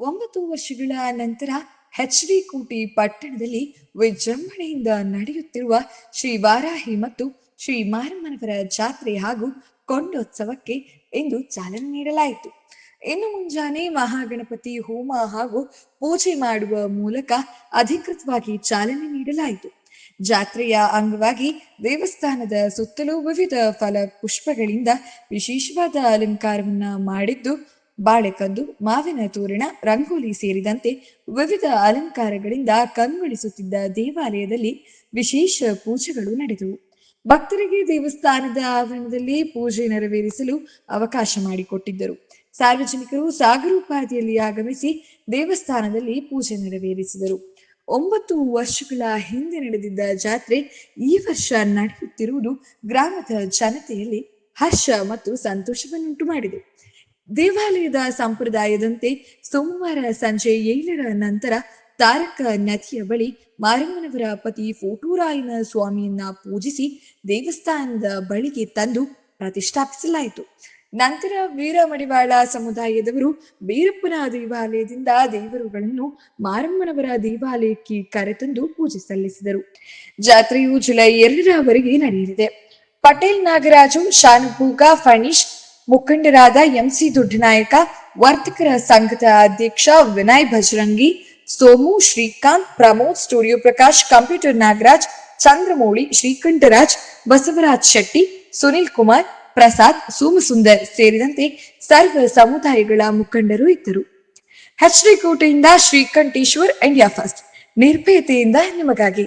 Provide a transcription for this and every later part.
ಒಂಬತ್ತು ವರ್ಷಗಳ ನಂತರ ಎಚ್ ಡಿ ಕೋಟಿ ಪಟ್ಟಣದಲ್ಲಿ ವಿಜೃಂಭಣೆಯಿಂದ ನಡೆಯುತ್ತಿರುವ ಶ್ರೀ ವಾರಾಹಿ ಮತ್ತು ಶ್ರೀ ಮಾರಮ್ಮನವರ ಜಾತ್ರೆ ಹಾಗೂ ಕೊಂಡೋತ್ಸವಕ್ಕೆ ಇಂದು ಚಾಲನೆ ನೀಡಲಾಯಿತು. ಇನ್ನು ಮುಂಜಾನೆ ಮಹಾಗಣಪತಿ ಹೋಮ ಹಾಗೂ ಪೂಜೆ ಮಾಡುವ ಮೂಲಕ ಅಧಿಕೃತವಾಗಿ ಚಾಲನೆ ನೀಡಲಾಯಿತು. ಜಾತ್ರೆಯ ಅಂಗವಾಗಿ ದೇವಸ್ಥಾನದ ಸುತ್ತಲೂ ವಿವಿಧ ಫಲ ಪುಷ್ಪಗಳಿಂದ ವಿಶೇಷವಾದ ಅಲಂಕಾರವನ್ನ ಮಾಡಿದ್ದು ಬಾಳೆಕಂದು ಮಾವಿನ ತೋರಣ, ರಂಗೋಲಿ ಸೇರಿದಂತೆ ವಿವಿಧ ಅಲಂಕಾರಗಳಿಂದ ಕಂಗೊಳಿಸುತ್ತಿದ್ದ ದೇವಾಲಯದಲ್ಲಿ ವಿಶೇಷ ಪೂಜೆಗಳು ನಡೆದವು. ಭಕ್ತರಿಗೆ ದೇವಸ್ಥಾನದ ಆವರಣದಲ್ಲಿ ಪೂಜೆ ನೆರವೇರಿಸಲು ಅವಕಾಶ ಮಾಡಿಕೊಟ್ಟಿದ್ದರು. ಸಾರ್ವಜನಿಕರು ಸಾಗರೋಪಾದಿಯಲ್ಲಿ ಆಗಮಿಸಿ ದೇವಸ್ಥಾನದಲ್ಲಿ ಪೂಜೆ ನೆರವೇರಿಸಿದರು. ಒಂಬತ್ತು ವರ್ಷಗಳ ಹಿಂದೆ ನಡೆದಿದ್ದ ಜಾತ್ರೆ ಈ ವರ್ಷ ನಡೆಯುತ್ತಿರುವುದು ಗ್ರಾಮದ ಜನತೆಯಲ್ಲಿ ಹರ್ಷ ಮತ್ತು ಸಂತೋಷವನ್ನುಂಟು ಮಾಡಿದೆ ದೇವಾಲಯದ ಸಂಪ್ರದಾಯದಂತೆ ಸೋಮವಾರ ಸಂಜೆ ಏಳರ ನಂತರ ತಾರಕ ನದಿಯ ಬಳಿ ಮಾರಮ್ಮನವರ ಪತಿ ಫೋಟೂರಾಯನ ಸ್ವಾಮಿಯನ್ನ ಪೂಜಿಸಿ ದೇವಸ್ಥಾನದ ಬಳಿಗೆ ತಂದು ಪ್ರತಿಷ್ಠಾಪಿಸಲಾಯಿತು. ನಂತರ ವೀರಮಡಿವಾಳ ಸಮುದಾಯದವರು ಬೀರಪ್ಪನ ದೇವಾಲಯದಿಂದ ದೇವರುಗಳನ್ನು ಮಾರಮ್ಮನವರ ದೇವಾಲಯಕ್ಕೆ ಕರೆತಂದು ಪೂಜೆ ಸಲ್ಲಿಸಿದರು. ಜಾತ್ರೆಯು ಜುಲೈ ಎರಡರವರೆಗೆ ನಡೆಯಲಿದೆ. ಪಟೇಲ್ ನಾಗರಾಜು, ಶಾನುಭೂಗ, ಫಣೀಶ್ ಮುಖಂಡರಾದ ಎಂಸಿ ದೊಡ್ಡನಾಯಕ, ವರ್ತಕರ ಸಂಘದ ಅಧ್ಯಕ್ಷ ವಿನಯ್ ಭಜರಂಗಿ, ಸೋಮು ಶ್ರೀಕಾಂತ್, ಪ್ರಮೋದ್ ಸ್ಟುಡಿಯೋ ಪ್ರಕಾಶ್, ಕಂಪ್ಯೂಟರ್ ನಾಗರಾಜ್, ಚಂದ್ರಮೌಳಿ ಶ್ರೀಕಂಠರಾಜ್, ಬಸವರಾಜ್ ಶೆಟ್ಟಿ, ಸುನಿಲ್ ಕುಮಾರ್, ಪ್ರಸಾದ್, ಸೋಮಸುಂದರ್ ಸೇರಿದಂತೆ ಸರ್ವ ಸಮುದಾಯಗಳ ಮುಖಂಡರು ಇದ್ದರು. ಎಚ್ ಡಿ ಕೋಟೆಯಿಂದ ಶ್ರೀಕಂಠೇಶ್ವರ್ ಇಂಡಿಯಾ ಫಸ್ಟ್ ನಿರ್ಭಯತೆಯಿಂದ ನಿಮಗಾಗಿ.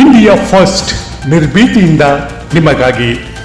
ಇಂಡಿಯಾ ಫಸ್ಟ್ ನಿರ್ಭೀತಿಯಿಂದ ನಿಮಗಾಗಿ.